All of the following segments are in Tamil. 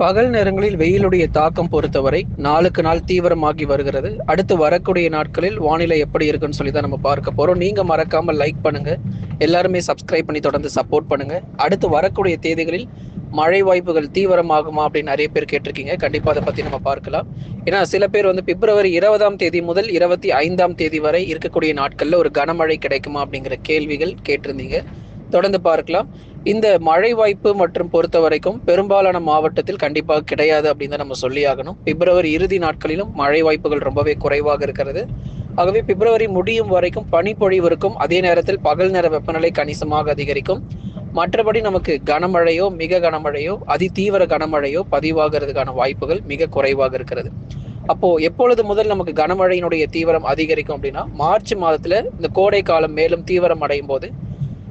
பகல் நேரங்களில் வெயிலுடைய தாக்கம் பொறுத்தவரை நாளுக்கு நாள் தீவிரமாகி வருகிறது. அடுத்து வரக்கூடிய நாட்களில் வானிலை எப்படி இருக்குன்னு சொல்லி தான் நம்ம பார்க்க போறோம். நீங்க மறக்காம லைக் பண்ணுங்க. எல்லாருமே சப்ஸ்கிரைப் பண்ணி தொடர்ந்து சப்போர்ட் பண்ணுங்க. அடுத்து வரக்கூடிய தேதிகளில் மழை வாய்ப்புகள் தீவிரமாகுமா அப்படின்னு நிறைய பேர் கேட்டிருக்கீங்க. கண்டிப்பா அதை பத்தி நம்ம பார்க்கலாம். ஏன்னா சில பேர் வந்து பிப்ரவரி இருபதாம் தேதி முதல் இருபத்தி ஐந்தாம் தேதி வரை இருக்கக்கூடிய நாட்கள்ல ஒரு கனமழை கிடைக்குமா அப்படிங்கிற கேள்விகள் கேட்டிருந்தீங்க. தொடர்ந்து பார்க்கலாம். இந்த மழை வாய்ப்பு மற்றும் பொறுத்த வரைக்கும் பெரும்பாலான மாவட்டத்தில் கண்டிப்பாக கிடையாது அப்படின்னு தான் நம்ம சொல்லி ஆகணும். பிப்ரவரி இறுதி நாட்களிலும் மழை வாய்ப்புகள் ரொம்பவே குறைவாக இருக்கிறது. ஆகவே பிப்ரவரி முடியும் வரைக்கும் பனிப்பொழிவு இருக்கும் அதே நேரத்தில் பகல் நேர வெப்பநிலை கணிசமாக அதிகரிக்கும். மற்றபடி நமக்கு கனமழையோ மிக கனமழையோ அதி தீவிர கனமழையோ பதிவாகிறதுக்கான வாய்ப்புகள் மிக குறைவாக இருக்கிறது. அப்போ எப்பொழுது முதல் நமக்கு கனமழையினுடைய தீவிரம் அதிகரிக்கும் அப்படின்னா மார்ச் மாதத்துல இந்த கோடை காலம் மேலும் தீவிரம் அடையும் போது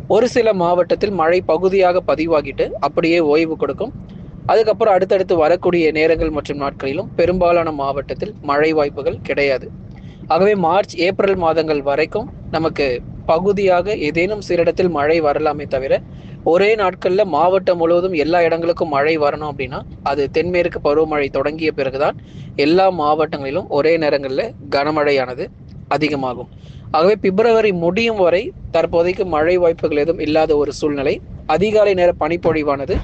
ஒரு சில மாவட்டத்தில் மழை பகுதியாக பதிவாகிட்டு அப்படியே ஓய்வு கொடுக்கும். அதுக்கப்புறம் அடுத்தடுத்து வரக்கூடிய நேரங்கள் மற்றும் நாட்களிலும் பெரும்பாலான மாவட்டத்தில் மழை வாய்ப்புகள் கிடையாது. ஆகவே மார்ச் ஏப்ரல் மாதங்கள் வரைக்கும் நமக்கு பகுதியாக ஏதேனும் சில இடத்தில் மழை வரலாமே தவிர ஒரே நாட்களில் மாவட்டம் முழுவதும் எல்லா இடங்களுக்கும் மழை வரணும் அப்படின்னா அது தென்மேற்கு பருவமழை தொடங்கிய பிறகுதான் எல்லா மாவட்டங்களிலும் ஒரே நேரங்களில் கனமழையானது அதிகமாகும். ஆகவே பிப்ரவரி முடியும் வரை தற்போதைக்கு மழை வாய்ப்புகள் எதுவும் இல்லாத ஒரு சூழ்நிலை. அதிகாலை நேர பனிப்பொழிவானது.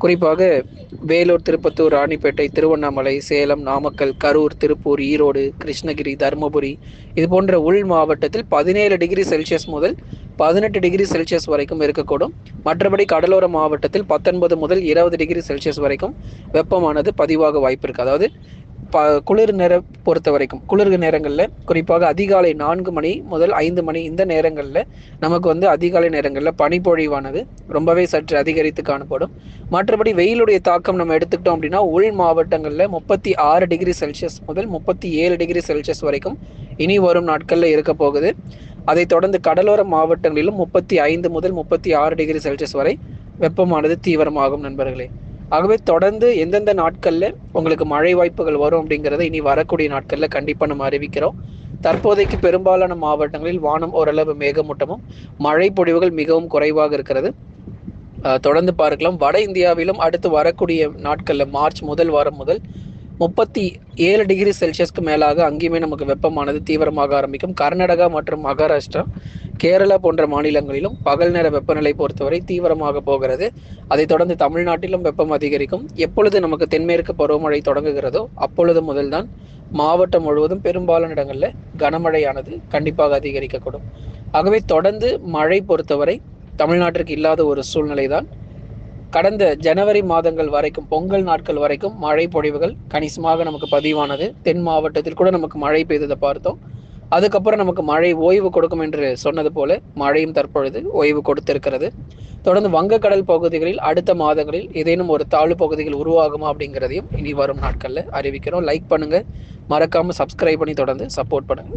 குறிப்பாக வேலூர் திருப்பத்தூர் ராணிப்பேட்டை திருவண்ணாமலை சேலம் நாமக்கல் கரூர் திருப்பூர் ஈரோடு கிருஷ்ணகிரி தருமபுரி இது போன்ற உள் மாவட்டத்தில் பதினேழு டிகிரி செல்சியஸ் முதல் பதினெட்டு டிகிரி செல்சியஸ் வரைக்கும் இருக்கக்கூடும். மற்றபடி கடலோர மாவட்டத்தில் பத்தொன்பது முதல் இருபது டிகிரி செல்சியஸ் வரைக்கும் வெப்பமானது பதிவாக வாய்ப்பு இருக்கு அதாவது ப குளிர் நேர பொறுத்த வரைக்கும் குளிர் நேரங்களில் குறிப்பாக அதிகாலை நான்கு மணி முதல் ஐந்து மணி இந்த நேரங்களில் நமக்கு வந்து அதிகாலை நேரங்களில் பனிப்பொழிவானது ரொம்பவே சற்று அதிகரித்து காணப்படும். மற்றபடி வெயிலுடைய தாக்கம் நம்ம எடுத்துக்கிட்டோம் அப்படின்னா உள் மாவட்டங்களில் முப்பத்தி ஆறு டிகிரி செல்சியஸ் முதல் முப்பத்தி ஏழு டிகிரி செல்சியஸ் வரைக்கும் இனி வரும் நாட்களில் இருக்க போகுது. அதைத் தொடர்ந்து கடலோர மாவட்டங்களிலும் முப்பத்தி ஐந்து முதல் முப்பத்தி ஆறு டிகிரி செல்சியஸ் வரை வெப்பமானது தீவிரமாகும் நண்பர்களே. ஆகவே தொடர்ந்து எந்தெந்த நாட்களில் உங்களுக்கு மழை வாய்ப்புகள் வரும் அப்படிங்கிறத இனி வரக்கூடிய நாட்களில் கண்டிப்பாக நம்ம அறிவிக்கிறோம். தற்போதைக்கு பெரும்பாலான மாவட்டங்களில் வானம் ஓரளவு மேகமூட்டமும் மழை பொழிவுகள் மிகவும் குறைவாக இருக்கிறது. தொடர்ந்து பார்க்கலாம். வட இந்தியாவிலும் அடுத்து வரக்கூடிய நாட்களில் மார்ச் முதல் வாரம் முதல் முப்பத்தி ஏழு டிகிரி செல்சியஸ்க்கு மேலாக அங்கேயுமே நமக்கு வெப்பமானது தீவிரமாக ஆரம்பிக்கும். கர்நாடகா மற்றும் மகாராஷ்டிரா கேரளா போன்ற மாநிலங்களிலும் பகல் நேர வெப்பநிலை பொறுத்தவரை தீவிரமாக போகிறது. அதைத் தொடர்ந்து தமிழ்நாட்டிலும் வெப்பம் அதிகரிக்கும். எப்பொழுது நமக்கு தென்மேற்கு பருவமழை தொடங்குகிறதோ அப்பொழுது முதல்தான் மாவட்டம் முழுவதும் பெரும்பாலான இடங்களில் கனமழையானது கண்டிப்பாக அதிகரிக்கக்கூடும். ஆகவே தொடர்ந்து மழை பொறுத்தவரை தமிழ்நாட்டிற்கு இல்லாத ஒரு சூழ்நிலை தான் கடந்த ஜனவரி மாதங்கள் வரைக்கும் பொங்கல் நாட்கள் வரைக்கும் மழை பொழிவுகள் கணிசமாக நமக்கு பதிவானது. தென் மாவட்டத்தில் கூட நமக்கு மழை பெய்ததை பார்த்தோம். அதுக்கப்புறம் நமக்கு மழை ஓய்வு கொடுக்கும் என்று சொன்னது போல மழையும் தற்பொழுது ஓய்வு கொடுத்திருக்கிறது. தொடர்ந்து வங்கக்கடல் பகுதிகளில் அடுத்த மாதங்களில் ஏதேனும் ஒரு தாழ்வு பகுதிகள் உருவாகுமா அப்படிங்கிறதையும் இனி வரும் நாட்களில் அறிவிக்கிறோம். லைக் பண்ணுங்க. மறக்காம சப்ஸ்கிரைப் பண்ணி தொடர்ந்து சப்போர்ட் பண்ணுங்க.